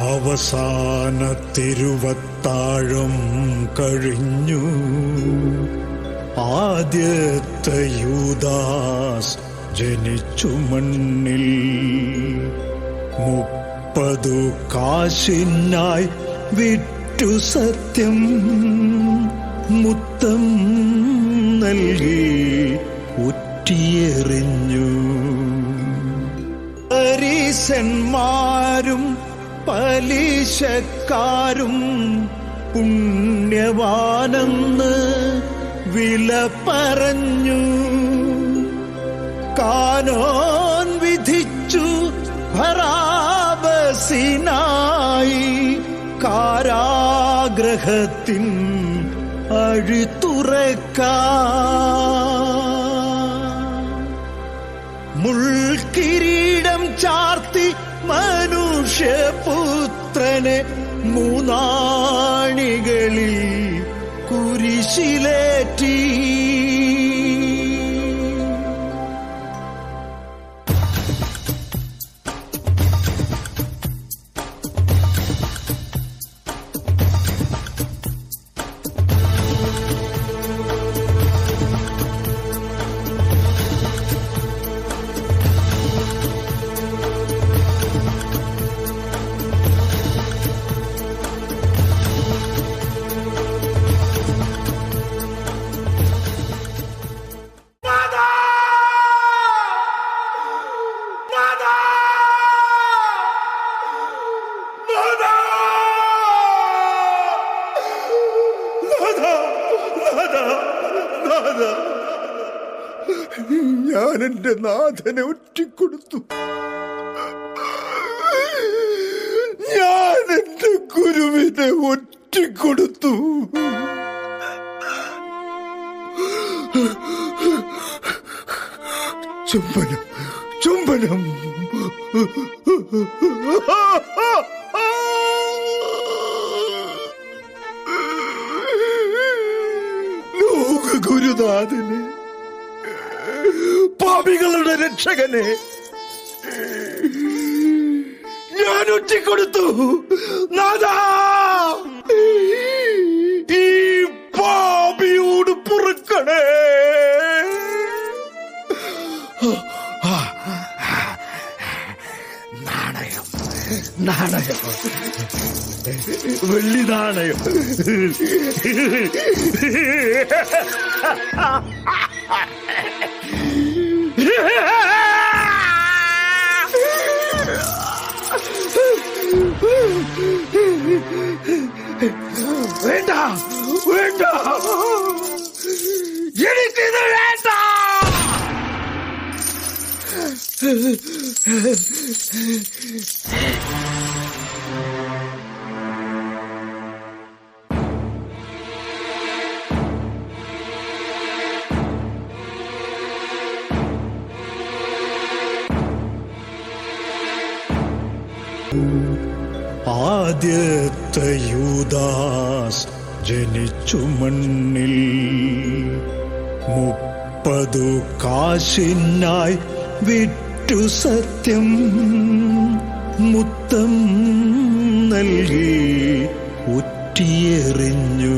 അവസാന തിരുവത്താഴം കഴിഞ്ഞു. ആദ്യത്തെ യൂദാസ് ജനിച്ചു മണ്ണിൽ. മുപ്പതു കാശിനായി വിറ്റു സത്യം മുത്തം നൽകി ഉറ്റിയെറിഞ്ഞു പരീശന്മാരും പലിശക്കാരും പുണ്യവാനെന്ന് വില പറഞ്ഞു. കാനോൻ വിധിച്ചു ഭരാബസിനായി കാരാഗ്രഹത്തിൻ അഴുത്തുറക്കാം മുൾക്കിരീടം ചാർത്തി മനുഷ്യപുത്രനെ മൂന്നാണികളിൽ കുരിശിലേറ്റി ഞാൻ എന്റെ നാഥനെ ഒറ്റിക്കൊടുത്തു. ഞാൻ എന്റെ ഗുരുവിനെ ഒറ്റിക്കൊടുത്തു. ചുംബനം. ചുംബനം. ഗുരുനാഥനെ പാപികളുടെ രക്ഷകനെ ഞാൻ ഒറ്റിക്കൊടുത്തു. നാദാ! ഈ പാപിയോട് പൊറുക്കണേ. നാണയം. നാണയം. വെള്ളി നാണയം. ആദ്യത്തെ യൂദാസ് ജനിച്ചു മണ്ണിൽ. മുപ്പതു കാശിനായി വിറ്റു സത്യം മുത്തം നൽകി ഉറ്റിയെറിഞ്ഞു